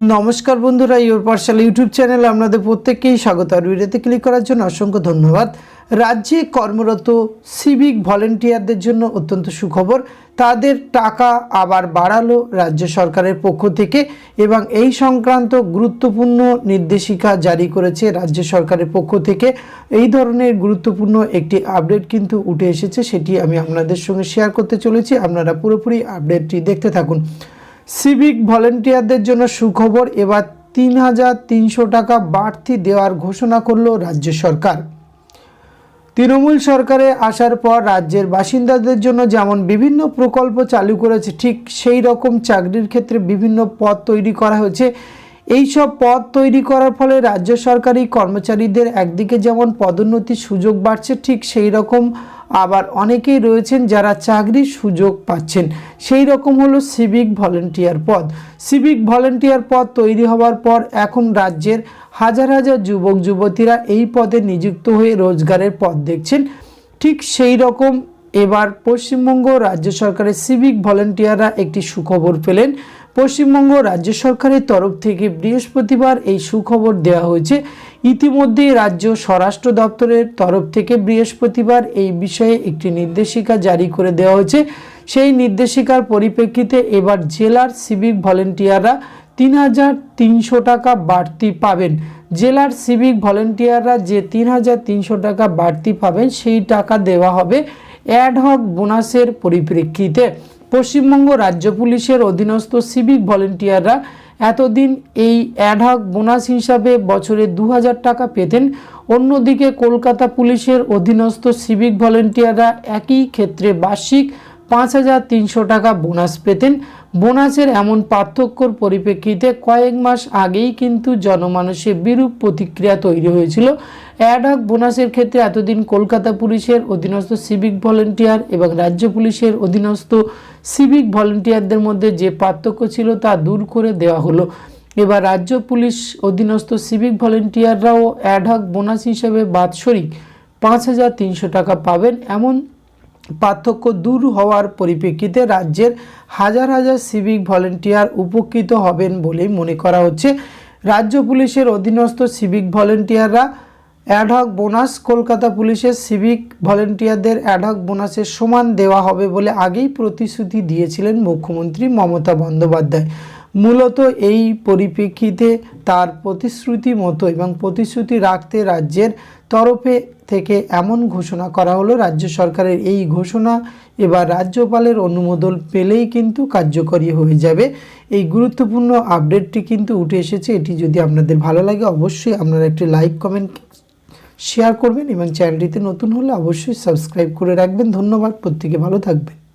নমস্কার বন্ধুরা, your পার্সাল YouTube চ্যানেলে আপনাদের প্রত্যেককেই স্বাগত। আর ভিডিওতে ক্লিক করার জন্য অসংখ্য ধন্যবাদ। রাজ্যে কর্মরত সিভিক ভলেন্টিয়ারদের জন্য অত্যন্ত সুখবর। তাদের টাকা আবার বাড়ালো রাজ্য সরকারের পক্ষ থেকে এবং এই সংক্রান্ত গুরুত্বপূর্ণ নির্দেশিকা জারি করেছে রাজ্য সরকারের পক্ষ থেকে। এই ধরনের গুরুত্বপূর্ণ একটি আপডেট কিন্তু উঠে এসেছে, সেটি আমি আপনাদের সঙ্গে শেয়ার করতে চলেছি। আপনারা পুরোপুরি আপডেটটি দেখতে থাকুন। সিভিক ভলেন্টিয়ারদের জন্য সুখবর, এবার তিন হাজার তিনশো টাকা বাড়তি দেওয়ার ঘোষণা করল রাজ্য সরকার। তৃণমূল সরকারে আসার পর রাজ্যের বাসিন্দাদের জন্য যেমন বিভিন্ন প্রকল্প চালু করেছে, ঠিক সেই রকম চাকরির ক্ষেত্রে বিভিন্ন পদ তৈরি করা হয়েছে। এই সব পদ তৈরি করার ফলে রাজ্য সরকারি কর্মচারীদের একদিকে যেমন পদোন্নতির সুযোগ বাড়ছে, ঠিক সেই রকম আবার অনেকেই রয়েছেন যারা চাকরির সুযোগ পাচ্ছেন। সেই রকম হলো সিভিক ভলেন্টিয়ার পদ। সিভিক ভলেন্টিয়ার পদ তৈরি হওয়ার পর এখন রাজ্যের হাজার হাজার যুবক, যুবতীরা এই পদে নিযুক্ত হয়ে রোজগারের পথ দেখছেন। ঠিক সেই রকম এবার পশ্চিমবঙ্গ রাজ্য সরকারের সিভিক ভলেন্টিয়াররা একটি সুখবর পেলেন। পশ্চিমবঙ্গ রাজ্য সরকারের তরফ থেকে বৃহস্পতিবার এই সুখবর দেওয়া হয়েছে। ইতিমধ্যে রাজ্য স্বরাষ্ট্র দপ্তরের তরফ থেকে বৃহস্পতিবার এই বিষয়ে একটি নির্দেশিকা জারি করে দেওয়া হয়েছে। সেই নির্দেশিকার পরিপ্রেক্ষিতে এবার জেলার সিভিক ভলেন্টিয়াররা তিন হাজার তিনশো টাকা বাড়তি পাবেন। জেলার সিভিক ভলেন্টিয়াররা যে তিন হাজার তিনশো টাকা বাড়তি পাবেন, সেই টাকা দেওয়া হবে অ্যাডহক বোনাসের পরিপ্রেক্ষিতে। পশ্চিমবঙ্গ রাজ্য পুলিশের অধীনস্থ সিভিক ভলেন্টিয়াররা এতদিন এই অ্যাডহক বোনাস হিসাবে বছরে দু হাজার টাকা পেতেন। অন্যদিকে কলকাতা পুলিশের অধীনস্থ সিভিক ভলেন্টিয়াররা একই ক্ষেত্রে বার্ষিক পাঁচ হাজার তিনশো টাকা বোনাস পেতেন। বোনাসের এমন পার্থক্যর পরিপ্রেক্ষিতে কয়েক মাস আগেই কিন্তু জনমানসে বিরূপ প্রতিক্রিয়া তৈরি হয়েছিল। অ্যাডহক বোনাসের ক্ষেত্রে এতদিন কলকাতা পুলিশের অধীনস্থ সিভিক ভলেন্টিয়ার এবং রাজ্য পুলিশের অধীনস্থ সিভিক ভলেন্টিয়ারদের মধ্যে যে পার্থক্য ছিল তা দূর করে দেওয়া হলো। এবার রাজ্য পুলিশ অধীনস্থ সিভিক ভলেন্টিয়াররাও অ্যাডহক বোনাস হিসেবে বাৎসরিক পাঁচ হাজার তিনশো টাকা পাবেন। এমন পার্থক্য দূর হওয়ার পরিপ্রেক্ষিতে রাজ্যের হাজার হাজার সিভিক ভলেন্টিয়ার উপকৃত হবেন বলেই মনে করা হচ্ছে। রাজ্য পুলিশের অধীনস্থ সিভিক ভলেন্টিয়াররা অ্যাডহক বোনাস কলকাতা পুলিশের সিভিক ভলেন্টিয়ারদের অ্যাডহক বোনাসের সমান দেওয়া হবে বলে আগেই প্রতিশ্রুতি দিয়েছিলেন মুখ্যমন্ত্রী মমতা বন্দ্যোপাধ্যায়। মূলত এই পরিপ্রেক্ষিতে তার প্রতিশ্রুতি মতো এবং প্রতিশ্রুতি রাখতে রাজ্যের তরফে থেকে এমন ঘোষণা করা হলো, রাজ্য সরকারের এই ঘোষণা এবার রাজ্যপালের অনুমোদন পেলেই কিন্তু কার্যকরী হয়ে যাবে। এই গুরুত্বপূর্ণ আপডেটটি কিন্তু উঠে এসেছে, এটি যদি আপনাদের ভালো লাগে অবশ্যই আপনারা একটি লাইক, কমেন্ট, শেয়ার করবেন এবং চ্যানেলটিতে নতুন হলে অবশ্যই সাবস্ক্রাইব করে রাখবেন। ধন্যবাদ, প্রত্যেকে ভালো থাকবেন।